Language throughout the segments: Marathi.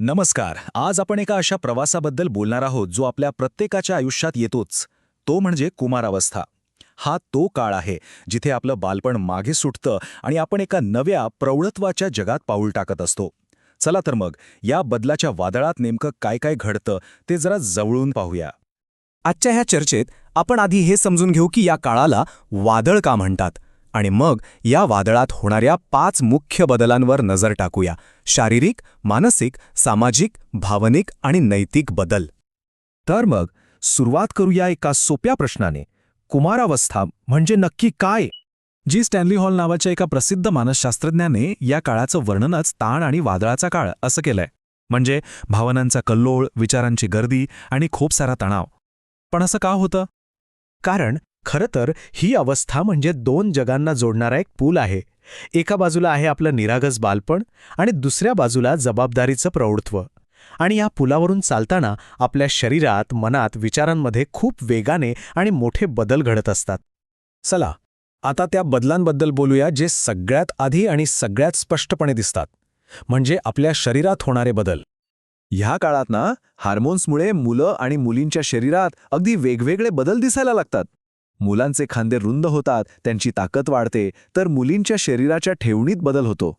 नमस्कार. आज आपण एका अशा प्रवासाबद्दल बोलणार आहोत जो आपल्या प्रत्येकाच्या आयुष्यात येतोच. तो म्हणजे कुमारावस्था. हा तो काळ आहे जिथे आपलं बालपण मागे सुटतं आणि आपण एका नव्या प्रौढत्वाच्या जगात पाऊल टाकत असतो. चला तर मग या बदलाच्या वादळात नेमकं काय काय घडतं ते जरा जवळून पाहूया. आजच्या ह्या चर्चेत आपण आधी हे समजून घेऊ की या काळाला वादळ का म्हणतात? आणि मग या वादळात होणाऱ्या पाच मुख्य बदलांवर नजर टाकूया. शारीरिक मानसिक सामाजिक भावनिक आणि नैतिक बदल. तर मग सुरुवात करूया एका सोप्या प्रश्नाने. कुमारावस्था म्हणजे नक्की काय? जी स्टॅनली हॉल नावाच्या एका प्रसिद्ध मानसशास्त्रज्ञाने या काळाचं वर्णनच ताण आणि वादळाचा काळ असं केलंय. म्हणजे भावनांचा कल्लोळ विचारांची गर्दी आणि खूप सारा तणाव. पण असं का होतं? कारण खरं तर ही अवस्था म्हणजे दोन जगांना जोडणारा एक पूल आहे. एका बाजूला आहे आपलं निरागस बालपण आणि दुसऱ्या बाजूला जबाबदारीचं प्रौढत्व. आणि या पुलावरून चालताना आपल्या शरीरात मनात विचारांमध्ये खूप वेगाने आणि मोठे बदल घडत असतात. चला आता त्या बदलांबद्दल बोलूया जे सगळ्यात आधी आणि सगळ्यात स्पष्टपणे दिसतात. म्हणजे आपल्या शरीरात होणारे बदल. ह्या काळात ना हार्मोन्समुळे मुलं आणि मुलींच्या शरीरात अगदी वेगवेगळे बदल दिसायला लागतात. मुलांचे खांदे रुंद होतात त्यांची ताकद वाढते तर मुलींच्या शरीराच्या ठेवणीत बदल होतो.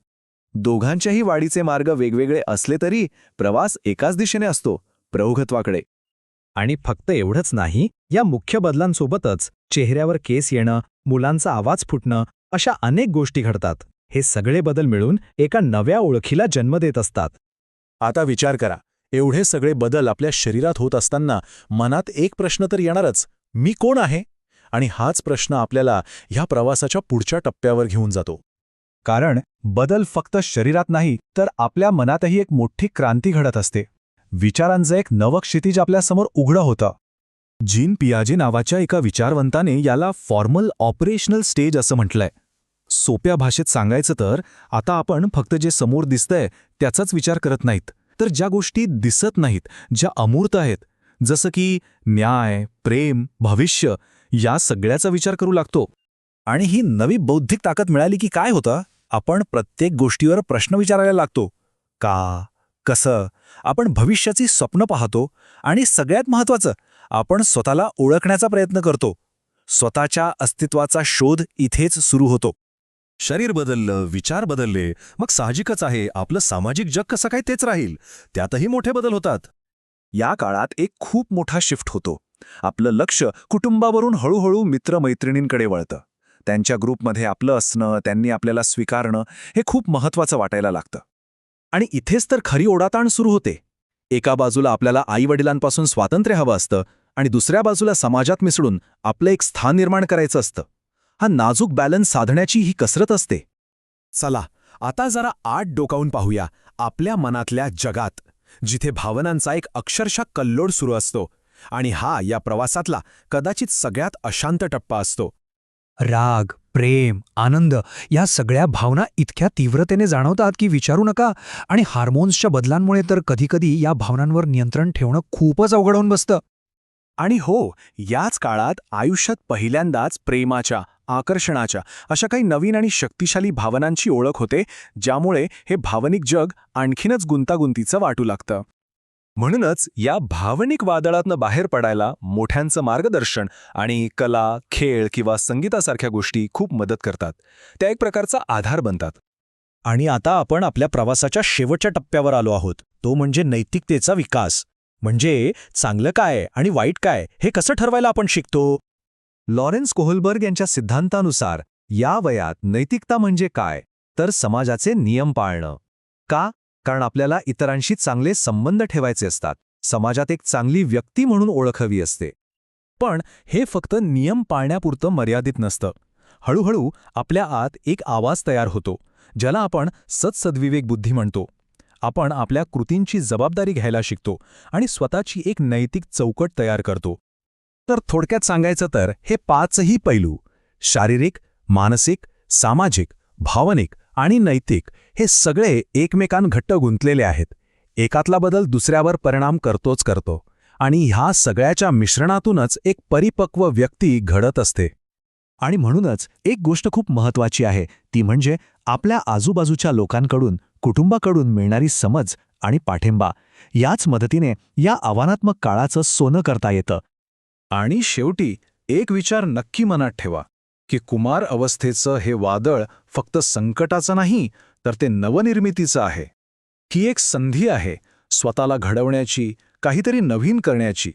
दोघांच्याही वाढीचे मार्ग वेगवेगळे असले तरी प्रवास एकाच दिशेने असतो प्रौघत्वाकडे आणि फक्त एवढंच नाही या मुख्य बदलांसोबतच चेहऱ्यावर केस येणं मुलांचा आवाज फुटणं अशा अनेक गोष्टी घडतात. हे सगळे बदल मिळून एका नव्या ओळखीला जन्म देत असतात. आता विचार करा एवढे सगळे बदल आपल्या शरीरात होत असताना मनात एक प्रश्न तर येणारच मी कोण आहे? आणि हाच प्रश्न आपल्याला ह्या प्रवासाच्या पुढच्या टप्प्यावर घेऊन जातो. कारण बदल फक्त शरीरात नाही तर आपल्या मनातही एक मोठी क्रांती घडत असते. विचारांचं एक नवं क्षितिज आपल्यासमोर उघडं होतं. जीन पियाजे नावाच्या एका विचारवंताने याला फॉर्मल ऑपरेशनल स्टेज असं म्हटलंय. सोप्या भाषेत सांगायचं तर आता आपण फक्त जे समोर दिसतंय त्याचाच विचार करत नाहीत. तर ज्या गोष्टी दिसत नाहीत ज्या अमूर्त आहेत जसं की न्याय प्रेम भविष्य या सगळ्याचा विचार करू लागतो. आणि ही नवी बौद्धिक ताकद मिळाली की काय होतं? आपण प्रत्येक गोष्टीवर प्रश्न विचारायला लागतो. का? कसं? आपण भविष्याची स्वप्न पाहतो आणि सगळ्यात महत्त्वाचं आपण स्वतःला ओळखण्याचा प्रयत्न करतो. स्वतःच्या अस्तित्वाचा शोध इथेच सुरू होतो. शरीर बदललं विचार बदलले मग साहजिकच आहे आपलं सामाजिक जग कसं काय तेच राहील? त्यातही मोठे बदल होतात. या काळात एक खूप मोठा शिफ्ट होतो. आपलं लक्ष कुटुंबावरून हळूहळू मित्रमैत्रिणींकडे वळतं. त्यांच्या ग्रुपमध्ये आपलं असणं त्यांनी आपल्याला स्वीकारणं हे खूप महत्वाचं वाटायला लागतं. आणि इथेच तर खरी ओढाताण सुरू होते. एका बाजूला आपल्याला आईवडिलांपासून स्वातंत्र्य हवं असतं आणि दुसऱ्या बाजूला समाजात मिसळून आपलं एक स्थान निर्माण करायचं असतं. हा नाजूक बॅलन्स साधण्याची ही कसरत असते. चला आता जरा आठ डोकावून पाहूया आपल्या मनातल्या जगात जिथे भावनांचा एक अक्षरशः कल्लोड सुरू असतो आणि हा या प्रवासातला कदाचित सगळ्यात अशांत टप्पा असतो. राग प्रेम आनंद या सगळ्या भावना इतक्या तीव्रतेने जाणवतात की विचारू नका आणि हार्मोन्सच्या बदलांमुळे तर कधीकधी या भावनांवर नियंत्रण ठेवणं खूपच अवघड होऊन बसतं. आणि हो याच काळात आयुष्यात पहिल्यांदाच प्रेमाच्या आकर्षणाच्या अशा काही नवीन आणि शक्तिशाली भावनांची ओळख होते ज्यामुळे हे भावनिक जग आणखीनच गुंतागुंतीचं वाटू लागतं. म्हणूनच या भावनिक वादळातनं बाहेर पडायला मोठ्यांचं मार्गदर्शन आणि कला खेळ किंवा संगीतासारख्या गोष्टी खूप मदत करतात. त्या एक प्रकारचा आधार बनतात. आणि आता आपण आपल्या प्रवासाच्या शेवटच्या टप्प्यावर आलो आहोत. तो म्हणजे नैतिकतेचा विकास. म्हणजे चांगलं काय आणि वाईट काय हे कसं ठरवायला आपण शिकतो? लॉरेन्स कोहलबर्ग यांच्या सिद्धांतानुसार या वयात नैतिकता म्हणजे काय? तर समाजाचे नियम पाळणं. का? कारण आपल्याला इतरांशी चांगले संबंध ठेवायचे असतात. समाजात एक चांगली व्यक्ती म्हणून ओळख हवी असते. पण हे फक्त नियम पाळण्यापुरतं मर्यादित नसतं. हळूहळू आपल्या आत एक आवाज तयार होतो ज्याला आपण सत्सद्विवेक बुद्धी म्हणतो. आपण आपल्या कृतींची जबाबदारी घ्यायला शिकतो आणि स्वतःची एक नैतिक चौकट तयार करतो. तर थोडक्यात सांगायचं तर हे पाचही पैलू शारीरिक मानसिक सामाजिक भावनिक आणि नैतिक हे सगळे एकमेकां घट्ट गुंतलेले आहेत. एकातला बदल दुसऱ्यावर परिणाम करतोच करतो आणि ह्या सगळ्याच्या मिश्रणातूनच एक परिपक्व व्यक्ती घडत असते. आणि म्हणूनच एक गोष्ट खूप महत्वाची आहे ती म्हणजे आपल्या आजूबाजूच्या लोकांकडून कुटुंबाकडून मिळणारी समज आणि पाठिंबा याच मदतीने या आव्हानात्मक काळाचं सोनं करता येतं. आणि शेवटी एक विचार नक्की मनात ठेवा. की कुमार अवस्थेचं हे वादळ फक्त संकटाचं नाही तर ते नवनिर्मितीचं आहे. ही एक संधी आहे स्वतःला घडवण्याची काहीतरी नवीन करण्याची.